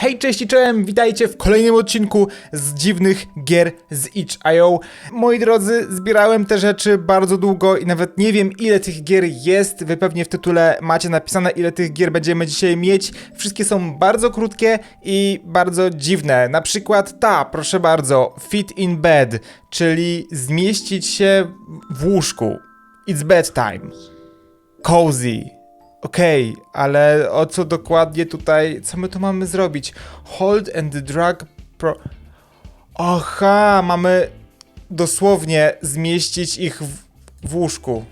Hej, cześć i czołem, witajcie w kolejnym odcinku z dziwnych gier z itch.io. Moi drodzy, zbierałem te rzeczy bardzo długo i nawet nie wiem ile tych gier jest. Wy pewnie w tytule macie napisane ile tych gier będziemy dzisiaj mieć. Wszystkie są bardzo krótkie i bardzo dziwne. Na przykład ta, proszę bardzo, Fit in Bed, czyli zmieścić się w łóżku. It's bedtime. Cozy. Okej, ale o co dokładnie tutaj, co my tu mamy zrobić? Hold and drag pro... Aha, mamy dosłownie zmieścić ich w, w łóżku.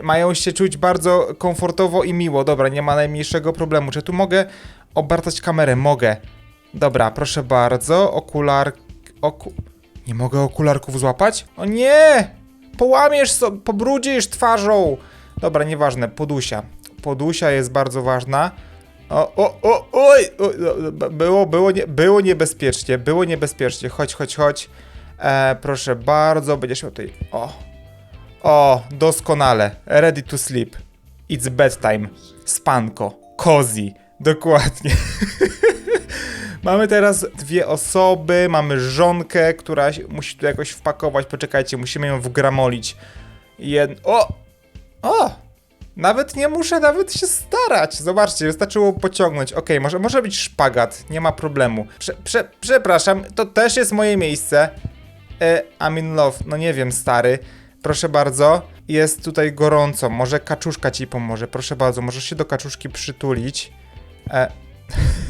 Y, Mają się czuć bardzo komfortowo i miło. Dobra, nie ma najmniejszego problemu. Czy tu mogę obracać kamerę? Mogę. Dobra, proszę bardzo. Okular... Oku... Nie mogę okularków złapać? O nie! Połamiesz, so, pobrudzisz twarzą! Dobra, nieważne, podusia. Podusia jest bardzo ważna. O, o, o, oj! O, o, b- było, było, nie, było niebezpiecznie, było niebezpiecznie. Chodź, chodź, chodź. E, proszę bardzo, będziesz miał tutaj. O. O, doskonale. Ready to sleep. It's bedtime. Spanko. Cozy. Dokładnie. Mamy teraz dwie osoby, mamy żonkę, która musi tu jakoś wpakować. Poczekajcie, musimy ją wgramolić. Jed... O! O! Nawet nie muszę nawet się starać. Zobaczcie, wystarczyło pociągnąć. Okej, może, może być szpagat, nie ma problemu. Prze, prze, przepraszam, to też jest moje miejsce. E, I'm in love. No nie wiem, stary. Proszę bardzo. Jest tutaj gorąco. Może kaczuszka ci pomoże. Proszę bardzo, możesz się do kaczuszki przytulić. E,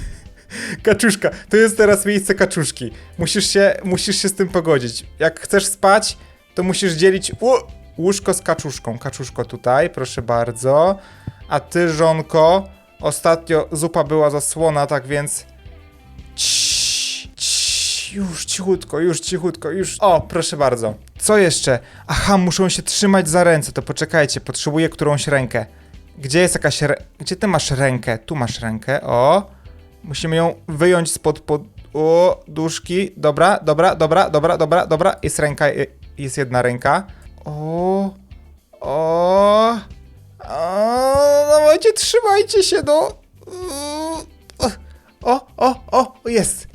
Kaczuszka, to jest teraz miejsce kaczuszki. Musisz się, musisz się z tym pogodzić. Jak chcesz spać, to musisz dzielić u, łóżko z kaczuszką. Kaczuszko tutaj, proszę bardzo. A ty, żonko, ostatnio zupa była zasłona, tak więc... Ciii, ciii, już cichutko, już cichutko, już... O, proszę bardzo. Co jeszcze? Aha, muszą się trzymać za ręce, to poczekajcie, potrzebuję którąś rękę. Gdzie jest jakaś... Re... Gdzie ty masz rękę? Tu masz rękę, o... Musimy ją wyjąć spod pod... O, duszki. Dobra, dobra, dobra, dobra, dobra, dobra. Jest ręka, jest jedna ręka. O, o, o, dawajcie, trzymajcie się, no. O, o, o, jest.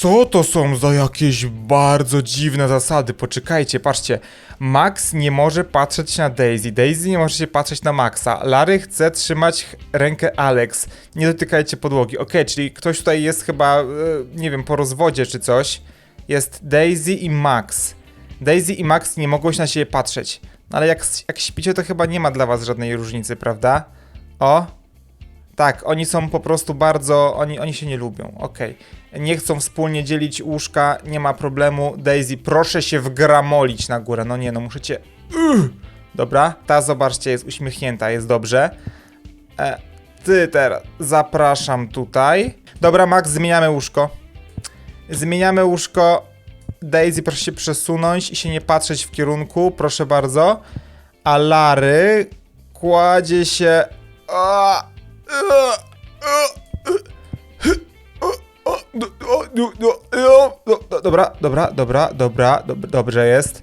Co to są za jakieś bardzo dziwne zasady? Poczekajcie, patrzcie. Max nie może patrzeć na Daisy. Daisy nie może się patrzeć na Maxa. Larry chce trzymać rękę Alex. Nie dotykajcie podłogi. Okej, czyli ktoś tutaj jest chyba, e, nie wiem, po rozwodzie czy coś. Jest Daisy i Max. Daisy i Max nie się na siebie patrzeć. No Ale jak, jak śpicie, to chyba nie ma dla was żadnej różnicy, prawda? O, tak, oni są po prostu bardzo. Oni, oni się nie lubią. Okej. Nie chcą wspólnie dzielić łóżka, nie ma problemu. Daisy, proszę się wgramolić na górę. No nie, no muszę cię. Ugh. Dobra, ta zobaczcie, jest uśmiechnięta, jest dobrze. E, ty teraz, zapraszam tutaj. Dobra, Max, zmieniamy łóżko. Zmieniamy łóżko. Daisy, proszę się przesunąć i się nie patrzeć w kierunku, proszę bardzo. A Lary kładzie się. Dobra, dobra, dobra, dobra, dob- dobrze jest.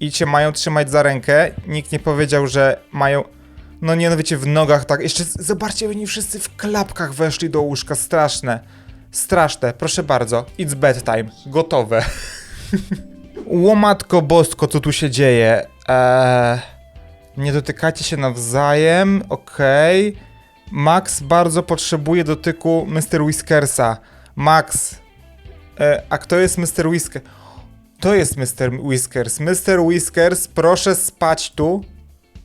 I cię mają trzymać za rękę. Nikt nie powiedział, że mają. No nie, no wiecie, w nogach tak. Jeszcze zobaczcie, oni wszyscy w klapkach weszli do łóżka. Straszne. Straszne. Proszę bardzo. It's bedtime. Gotowe. Łomatko bosko, co tu się dzieje? Eee, nie dotykacie się nawzajem, okej. Max bardzo potrzebuje dotyku Mr. Whiskersa. Max, e, a kto jest Mr. Whisker? To jest Mr. Whiskers. Mr. Whiskers, proszę spać tu.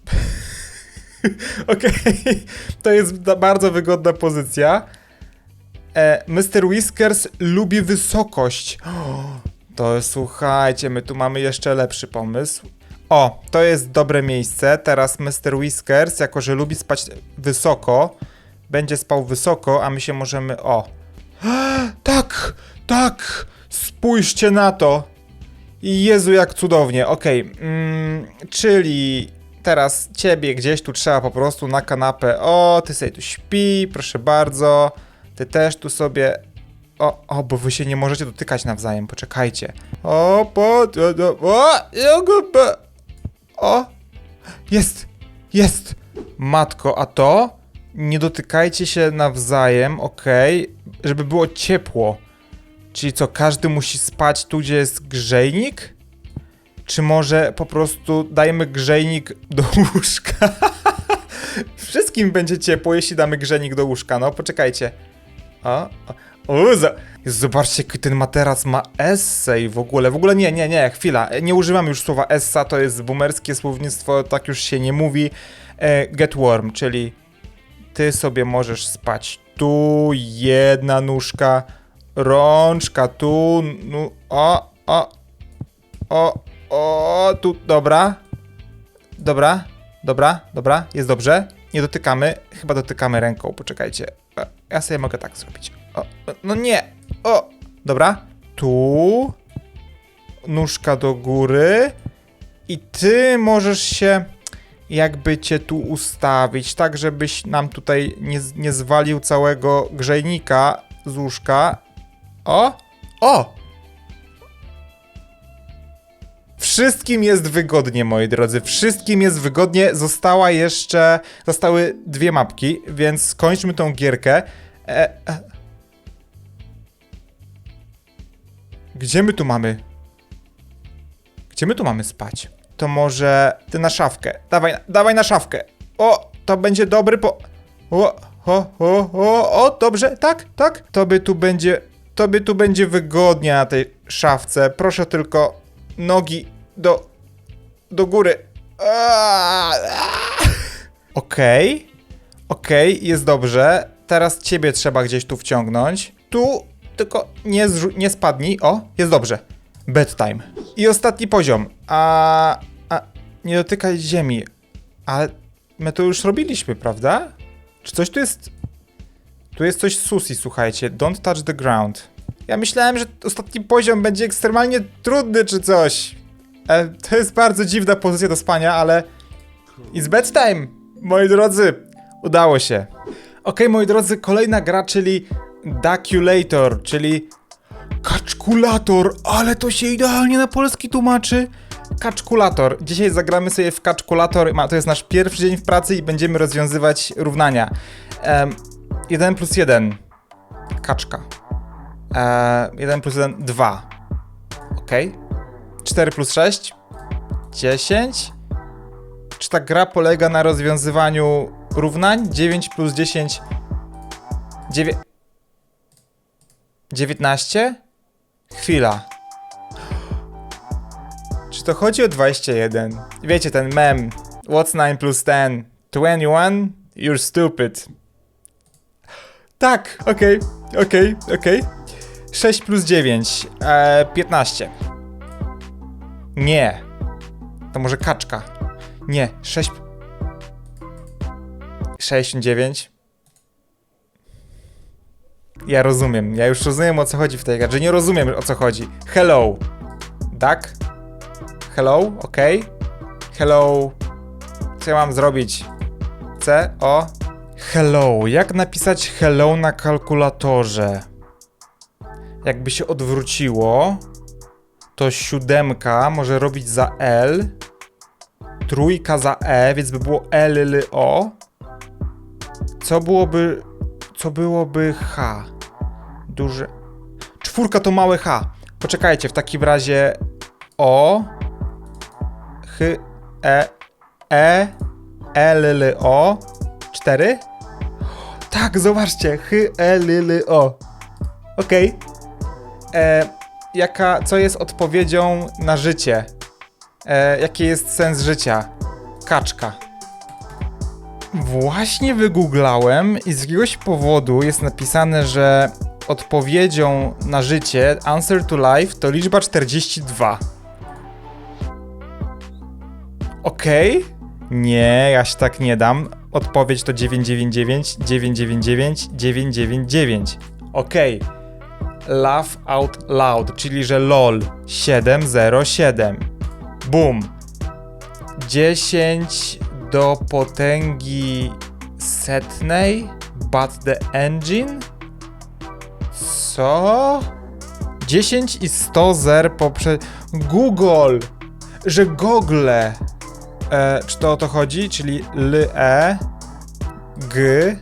Okej, to jest bardzo wygodna pozycja. E, Mr. Whiskers lubi wysokość. To słuchajcie, my tu mamy jeszcze lepszy pomysł. O, to jest dobre miejsce. Teraz Mr. Whiskers, jako że lubi spać wysoko, będzie spał wysoko, a my się możemy. O. Tak, tak! Spójrzcie na to! Jezu, jak cudownie. Okej, mm, czyli teraz ciebie gdzieś tu trzeba po prostu na kanapę. O, ty sobie tu śpi, proszę bardzo. Ty też tu sobie. O, o, bo wy się nie możecie dotykać nawzajem, poczekajcie. O, po, o, o, o, o, jest, jest. Matko, a to? Nie dotykajcie się nawzajem, okej. Żeby było ciepło. Czyli co, każdy musi spać tu, gdzie jest grzejnik? Czy może po prostu dajmy grzejnik do łóżka? Wszystkim będzie ciepło, jeśli damy grzejnik do łóżka. No, poczekajcie. O, o, o Zobaczcie, jaki ten materac ma essay w ogóle. W ogóle nie, nie, nie, chwila. Nie używam już słowa essa, to jest boomerskie słownictwo, tak już się nie mówi. E, get warm, czyli ty sobie możesz spać tu, jedna nóżka, rączka tu, no, o, o, o, o, tu, dobra, dobra, dobra, dobra, jest dobrze, nie dotykamy, chyba dotykamy ręką, poczekajcie, E, ja sobie mogę tak zrobić, o, no nie, o, dobra, tu, nóżka do góry i ty możesz się jakby cię tu ustawić, tak żebyś nam tutaj nie, nie zwalił całego grzejnika z łóżka. O! O! Wszystkim jest wygodnie, moi drodzy. Wszystkim jest wygodnie. Została jeszcze. Zostały dwie mapki, więc skończmy tą gierkę. E, e. Gdzie my tu mamy? Gdzie my tu mamy spać? To może ty na szafkę. Dawaj, dawaj na szafkę. O, to będzie dobry po... O, o, o, o, o, dobrze, tak, tak. Tobie tu będzie, tobie tu będzie wygodnie na tej szafce. Proszę tylko nogi do, do góry. Okej, okej, jest dobrze. Teraz ciebie trzeba gdzieś tu wciągnąć. Tu, tylko nie, nie spadnij. O, jest dobrze. Bedtime. I ostatni poziom. A, a nie dotykaj ziemi. Ale my to już robiliśmy, prawda? Czy coś tu jest... Tu jest coś susi, słuchajcie. Don't touch the ground. Ja myślałem, że ostatni poziom będzie ekstremalnie trudny czy coś. E, to jest bardzo dziwna pozycja do spania, ale... It's bedtime, moi drodzy. Udało się. Okej, moi drodzy, kolejna gra, czyli Daculator, czyli Kaczkulator, ale to się idealnie na polski tłumaczy. Kaczkulator. Dzisiaj zagramy sobie w Kaczkulator. To jest nasz pierwszy dzień w pracy i będziemy rozwiązywać równania. Um, 1 plus 1. Kaczka. E, 1 plus 1, 2. Ok. 4 plus 6. 10. Czy ta gra polega na rozwiązywaniu równań? 9 plus 10. 9. 19? Chwila. Czy to chodzi o 21? Wiecie, ten mem. What's 9 plus 10? 21? You're stupid. Tak, okej, okej, okej. 6 plus 9, e, 15. Nie. To może kaczka. Nie, 6. 69. Ja rozumiem, ja już rozumiem o co chodzi w tej grze. Nie rozumiem o co chodzi. Hello. Duck? Hello, ok. Hello. Co ja mam zrobić? C, O. Hello. Jak napisać hello na kalkulatorze? Jakby się odwróciło, to siódemka może robić za L, trójka za E, więc by było L, L, O. Co byłoby, co byłoby H? Duże. Czwórka to małe H. Poczekajcie, w takim razie O, H, E, E, L, L, O. Cztery? Tak, zobaczcie. H, E, L, L, O. Okej. E, Jaka, co jest odpowiedzią na życie? E, jaki jest sens życia? Kaczka. Właśnie wygooglałem i z jakiegoś powodu jest napisane, że odpowiedzią na życie, answer to life, to liczba 42. Okej? Nie, ja się tak nie dam. Odpowiedź to 999, 999, 999. Okej. Laugh out loud, czyli że lol 707. Boom. 10 do potęgi setnej, but the engine? Co? 10 i 100 zer poprze... Google! Że Google! E, czy to o to chodzi? Czyli l, e, g,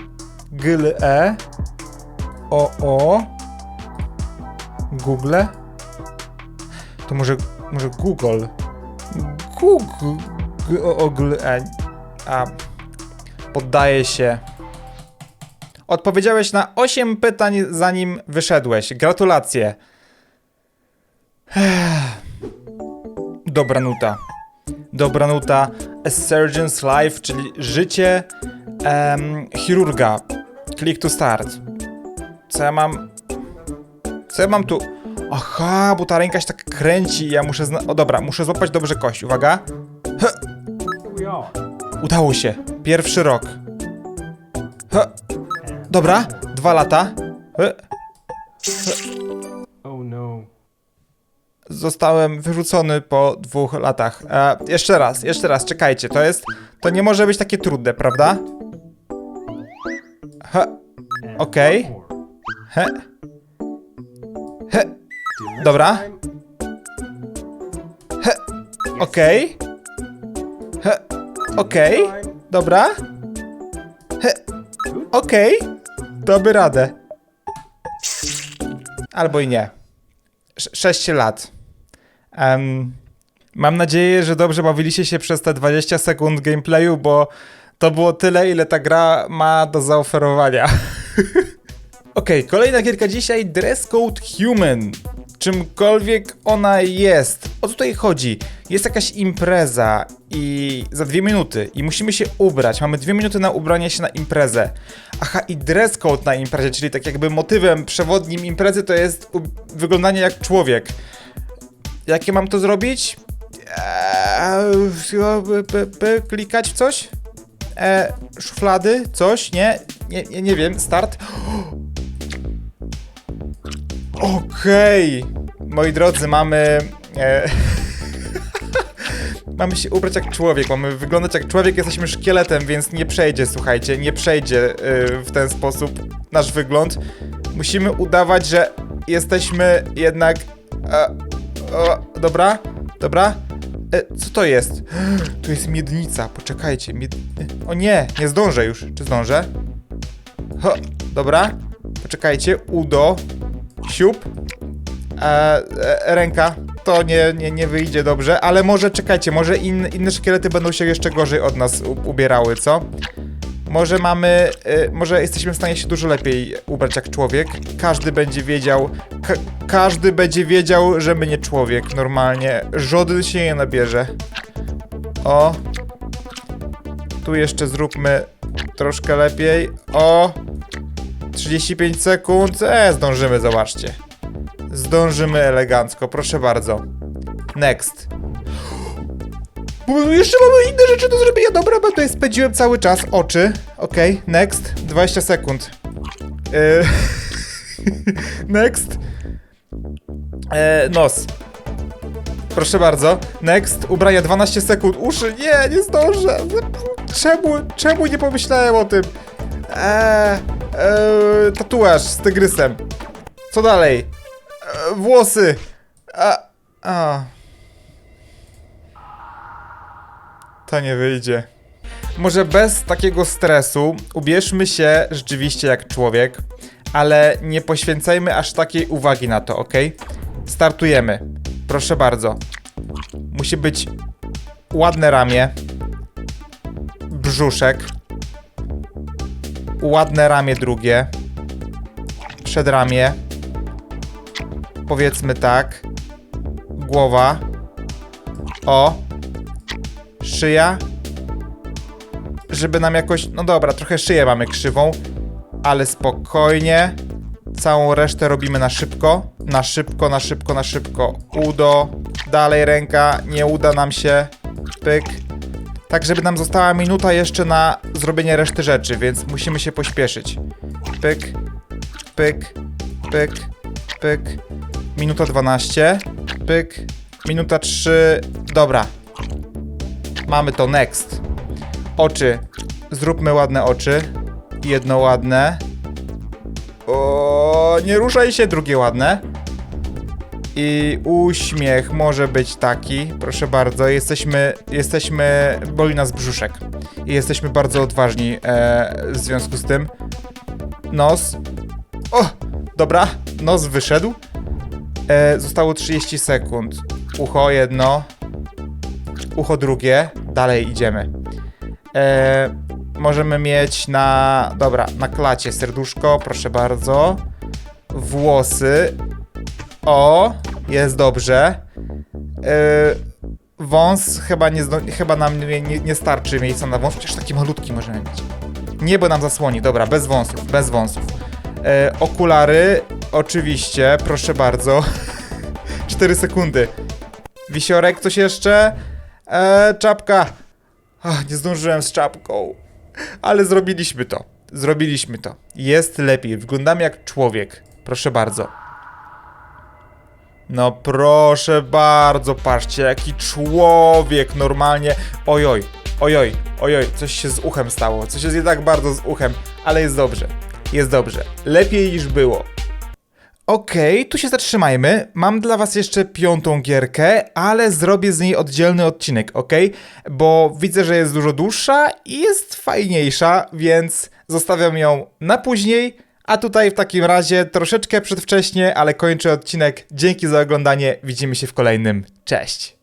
Gl E O O Google To może, może Google Google G O O Gl E A Poddaję się Odpowiedziałeś na 8 pytań zanim wyszedłeś. Gratulacje. Dobra nuta. Dobra nuta. A Surgeon's Life, czyli życie chirurga. Click to start. Co ja mam? Co ja mam tu? Aha, bo ta ręka się tak kręci. Ja muszę. Zna- o dobra, muszę złapać dobrze kość. Uwaga. Udało się. Pierwszy rok. He. Dobra, dwa lata. He. Oh no. Zostałem wyrzucony po dwóch latach. E, jeszcze raz, jeszcze raz, czekajcie, to jest. To nie może być takie trudne, prawda? He, And Okej. one more. he, he, Dobra. time. okej. He, okej. Time. Dobra. He, okej. Damy radę. Albo i nie. Sz- sześć lat. Em, mam nadzieję, że dobrze bawiliście się przez te 20 sekund gameplayu, bo to było tyle, ile ta gra ma do zaoferowania. Okej, kolejna gierka dzisiaj, Dress Code Human. Czymkolwiek ona jest. O tutaj chodzi? Jest jakaś impreza i za dwie minuty i musimy się ubrać. Mamy dwie minuty na ubranie się na imprezę. Aha, i dress code na imprezie, czyli tak jakby motywem przewodnim imprezy to jest wyglądanie jak człowiek. Jakie mam to zrobić? Eee, klikać w coś? E, szuflady? Coś? Nie? Nie, nie, nie wiem. Start. Okej. Moi drodzy, mamy... E, mamy się ubrać jak człowiek, mamy wyglądać jak człowiek, jesteśmy szkieletem, więc nie przejdzie, słuchajcie, nie przejdzie e, w ten sposób nasz wygląd. Musimy udawać, że jesteśmy jednak... E, o, dobra, dobra. E, co to jest? To jest miednica, poczekajcie. Mied... O nie, nie zdążę już. Czy zdążę? Ho, dobra. Poczekajcie, udo, siup, e, e, ręka. To nie, nie, nie wyjdzie dobrze, ale może czekajcie, może in, inne szkielety będą się jeszcze gorzej od nas u, ubierały, co? Może mamy, e, może jesteśmy w stanie się dużo lepiej ubrać jak człowiek. Każdy będzie wiedział, ka każdy będzie wiedział, że my nie człowiek normalnie. Żaden się nie nabierze. O. Tu jeszcze zróbmy troszkę lepiej. O. 35 sekund. E, zdążymy, zobaczcie. Zdążymy elegancko, proszę bardzo. Next. Bo jeszcze mamy inne rzeczy do zrobienia. Dobra, bo tutaj spędziłem cały czas. Oczy. Okej, next. 20 sekund. E, next. E, nos. Proszę bardzo. Next. Ubrania 12 sekund. Uszy. Nie, nie zdążę. Czemu, czemu nie pomyślałem o tym? Eee, eee, tatuaż z tygrysem. Co dalej? Eee, włosy. A, a. To nie wyjdzie. Może bez takiego stresu ubierzmy się rzeczywiście jak człowiek, ale nie poświęcajmy aż takiej uwagi na to, ok? Startujemy. Proszę bardzo. Musi być ładne ramię, brzuszek, ładne ramię drugie, przedramię, powiedzmy tak, głowa, o, szyja, żeby nam jakoś, no dobra, trochę szyję mamy krzywą, ale spokojnie, całą resztę robimy na szybko, na szybko, na szybko, na szybko, udo, dalej ręka, nie uda nam się, pyk, tak żeby nam została minuta jeszcze na zrobienie reszty rzeczy, więc musimy się pośpieszyć. Pyk, pyk, pyk, pyk. Minuta 12, pyk, minuta 3. Dobra. Mamy to next. Oczy. Zróbmy ładne oczy. Jedno ładne. O, nie ruszaj się, drugie ładne. I uśmiech może być taki, proszę bardzo. Jesteśmy, jesteśmy, boli nas brzuszek. I jesteśmy bardzo odważni e, w związku z tym. nos. O, dobra, nos wyszedł. E, zostało 30 sekund. Ucho jedno. Ucho drugie. Dalej idziemy. E, możemy mieć na. Dobra, na klacie serduszko, proszę bardzo. Włosy. O, jest dobrze. E, wąs chyba, nie, chyba nam nie, nie, nie starczy miejsca na wąs, chociaż taki malutki możemy mieć. Niebo nam zasłoni, dobra, bez wąsów, bez wąsów. E, okulary, oczywiście, proszę bardzo. 4 sekundy. Wisiorek, coś jeszcze? E, czapka. Ach, nie zdążyłem z czapką. Ale zrobiliśmy to. Zrobiliśmy to. Jest lepiej. Wyglądamy jak człowiek. Proszę bardzo. No proszę bardzo, patrzcie, jaki człowiek normalnie. Ojoj, ojoj, ojoj, coś się z uchem stało. Coś jest jednak bardzo z uchem, ale jest dobrze. Jest dobrze. Lepiej niż było. Okej, tu się zatrzymajmy. Mam dla was jeszcze piątą gierkę, ale zrobię z niej oddzielny odcinek, ok? Bo widzę, że jest dużo dłuższa i jest fajniejsza, więc zostawiam ją na później. A tutaj w takim razie troszeczkę przedwcześnie, ale kończę odcinek. Dzięki za oglądanie. Widzimy się w kolejnym. Cześć!